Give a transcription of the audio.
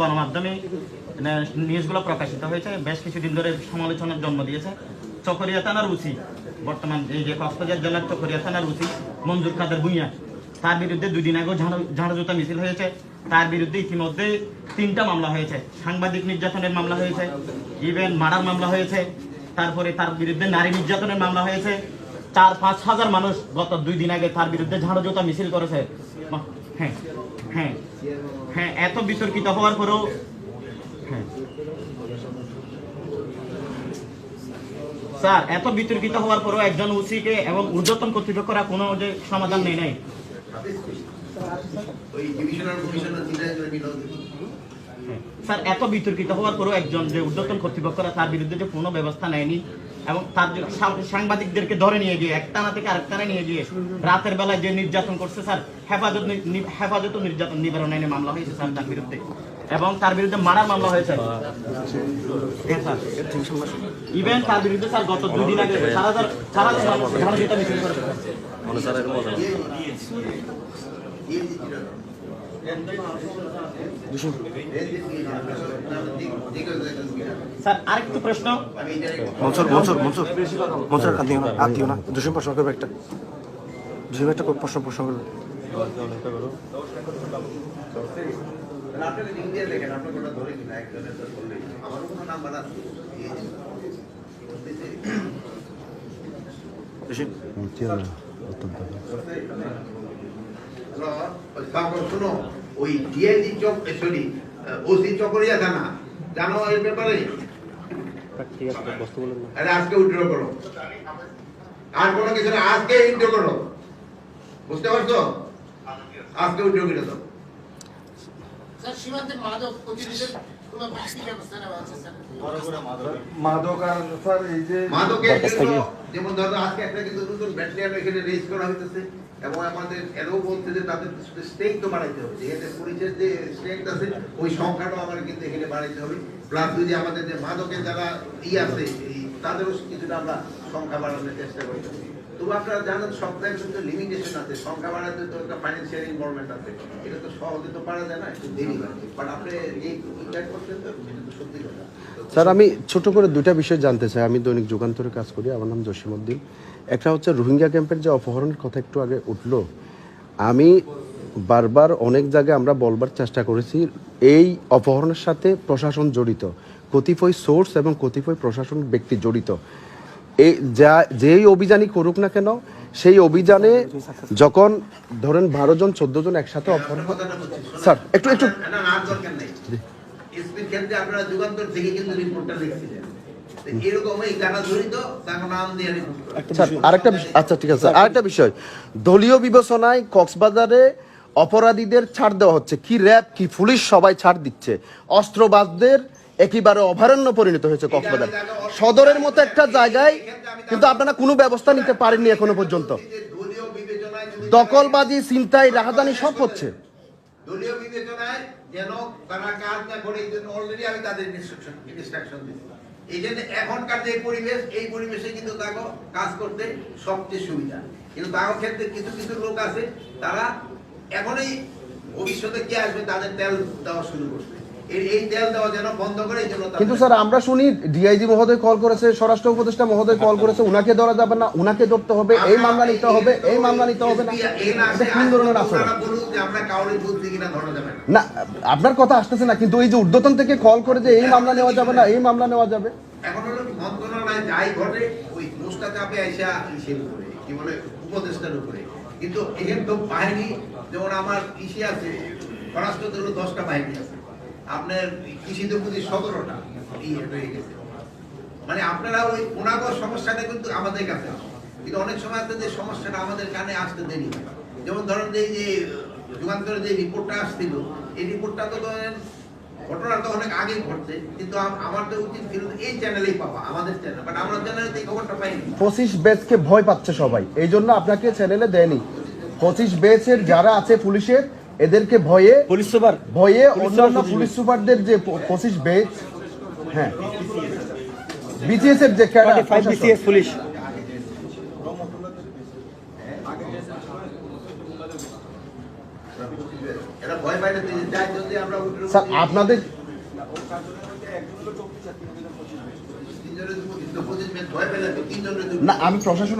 গণমাধ্যমে মানে নিউজগুলো প্রকাশিত হয়েছে, বেশ কিছুদিন ধরে সমালোচনার জন্ম দিয়েছে। চকরিয়া থানার উচি বর্তমান এই যে কক্সবাজার জেলার চকরিয়া থানার উচি মঞ্জুর কাদের ভুঁইয়া, তার বিরুদ্ধে দুই দিন আগেও ঝাড়ু জুতা মিছিল হয়েছে। তার বিরুদ্ধে ইতিমধ্যে তিনটা মামলা হয়েছে। সাংবাদিক নির্যাতনের মামলা হয়েছে ইভেন মার্ডার মামলা হয়েছে, তারপরে তার বিরুদ্ধে নারী নির্যাতনের মামলা হয়েছে। চার পাঁচ হাজার মানুষ গত দুই দিন আগে তার বিরুদ্ধে ঝাড়ু জুতা মিছিল করেছে। হ্যাঁ। হ্যাঁ। হ্যাঁ এত বিতর্কিত হওয়ার পরেও হ্যাঁ। স্যার, এত বিতর্কিত হওয়ার পরেও একজন উচিকে এবং ঊর্ধ্বতন কর্তৃপক্ষরা কোনো যে সমাধান নেই, নাই। হ্যাঁ। স্যার, এত বিতর্কিত হওয়ার পরেও একজন যে ঊর্ধ্বতন কর্তৃপক্ষরা তার বিরুদ্ধে যে কোনো ব্যবস্থা নেয়নি এবং তার সাংবাদিকদেরকে ধরে নিয়ে গিয়ে একটানা থেকে আরেকটানা নিয়ে গিয়ে রাতের বেলায় যে নির্যাতন করছে স্যার হেফাজত হেফাজত নির্যাতন নিবারণ আইনে মামলা হয়েছে স্যার তার বিরুদ্ধে। এবং তার বিরুদ্ধে মারার মামলা হয়েছে। হ্যাঁ স্যার। ইভেন তার বিরুদ্ধে স্যার গত দুই দিন আগে সারা সারা স্যার আরেকটু প্রশ্ন। মনসুর মনসুর মনসুর। মনসুর আর দিও না আর দিও না। দুশো প্রশ্ন করবে একটা। দুশো একটা প্রশ্ন প্রশ্ন করবে। শোনো ওই ডিআইজি চক সরি ওসি চকরিয়া থানা। জানো এই ব্যাপারে? আরে আজকে উইথড্র করো। আর কোনো কিছু না আজকে উইথড্র করো। বুঝতে পারছ? আজকে উইথড্র করে দাও। স্যার সীমান্তে মাদক প্রতিরোধের কোনো বাড়তি ব্যবস্থা নেওয়া আছে স্যার মাদক আর স্যার এই যে মাদকের জন্য যেমন ধরো আজকে একটা কিন্তু নতুন ব্যাটালিয়ান এখানে রেজ করা হইতেছে এবং আমাদের এরও বলতে যে তাদের বাড়াইতে হবে। যেহেতু পুলিশের যে স্টেক আছে ওই সংখ্যাটাও আমার কিন্তু এখানে বাড়াইতে হবে। প্লাস যদি আমাদের যে মাদকের যারা ই আছে তাদেরও কিছুটা আমরা সংখ্যা বাড়ানোর চেষ্টা করতেছি সপ্তাহে কিন্তু লিমিটেশন আছে, সংখ্যা বাড়াতে তো একটা ফাইন্যান্সিয়াল ইনভলভমেন্ট আছে। এটা তো সহজে তো পারা যায় না, একটু দেরি হয়। বাট আপনি যে উইটার করছেন তো সত্যি কথা। স্যার, আমি ছোট করে দুইটা বিষয় জানতে চাই। আমি দৈনিক যুগান্তরে কাজ করি, আমার নাম জসিমউদ্দিন। একটা হচ্ছে, রোহিঙ্গা ক্যাম্পের যে অপহরণের কথা একটু আগে উঠল, আমি বারবার অনেক জায়গায় আমরা বলবার চেষ্টা করেছি, এই অপহরণের সাথে প্রশাসন জড়িত। কতিপয় সোর্স এবং কতিপয় প্রশাসন ব্যক্তি জড়িত। এই যা যেই অভিযানই করুক না কেন সেই অভিযানে যখন ধরেন বারো জন চোদ্দ জন একসাথে অপহরণ। স্যার, একটু- একটু- আরেকটা আচ্ছা ঠিক আছে আরেকটা বিষয়। দলীয় বিবেচনায় কক্সবাজারে অপরাধীদের ছাড় দেওয়া হচ্ছে। কি র্যাব কি পুলিশ সবাই ছাড় দিচ্ছে। অস্ত্রবাজদের একেবারে অভয়ারণ্য পরিণত হয়েছে কক্সবাজার। সদরের মতো একটা জায়গায় কিন্তু আপনারা কোনো ব্যবস্থা নিতে পারেননি এখনও পর্যন্ত। দখলবাজি চিন্তাই রাহাদানি সব হচ্ছে। দলীয় বিবেচনায় যেন তারা কাজ করে অলরেডি আমি তাদের ইনস্ট্রাকশন এই এখনকার যে পরিবেশ, এই পরিবেশে কিন্তু কাজ করতে সবচেয়ে সুবিধা। কিন্তু তার ক্ষেত্রে কিছু কিছু লোক আছে, তারা এখনই ভবিষ্যতে কে আসবে, তাদের তেল দেওয়া শুরু করবে কিন্তু স্যার আমরা শুনি ডিআইজি মহোদয় কল করেছে স্বরাষ্ট্র উপদেষ্টা মহোদয় কল করেছে উনাকে ধরা যাবে না উনাকে ধরতে হবে এই মামলা নিতে হবে এই মামলা নিতে হবে না। কোন ধরনের আচরণ? আপনার কথা আসতেছে না কিন্তু এই যে ঊর্ধ্বতন থেকে কল করে যে এই মামলা নেওয়া যাবে না এই মামলা নেওয়া যাবে। এখন হলো মন্ত্রণালয় যাই ঘটে ওই দোষটা আইসা ইসের উপরে কি বলে উপদেষ্টার উপরে। কিন্তু এখানে তো বাহিনী যেমন আমার কৃষি আছে স্বরাষ্ট্র দশটা বাহিনী আছে। আপনার কৃষিতে বুঝি সতেরোটা হয়ে গেছে। মানে আপনারা ওই ওনাগর সমস্যাটা কিন্তু আমাদের কাছে। কিন্তু অনেক সময় আছে যে সমস্যাটা আমাদের কানে আসতে দেরি যেমন ধরেন যে যে যুগান্তরের যে রিপোর্টটা আসছিল, এই রিপোর্টটা তো ধরেন ঘটনা তো অনেক আগে ঘটছে, কিন্তু আমার তো উচিত ছিল এই চ্যানেলেই পাওয়া আমাদের চ্যানেল বাট আমরা চ্যানেলে এই খবরটা পাইনি। পঁচিশ বেচকে ভয় পাচ্ছে সবাই এই জন্য আপনাকে চ্যানেলে দেয়নি। পঁচিশ বেচের যারা আছে পুলিশের এদেরকে ভয়ে পুলিশ সুপার। ভয়ে অন্যান্য পুলিশ সুপারদের যে পঁচিশ বেচ হ্যাঁ বিটিএস এর যে ক্যাডার প্রশাসন, পুলিশ। স্যার আপনাদের না আমি প্রশাসন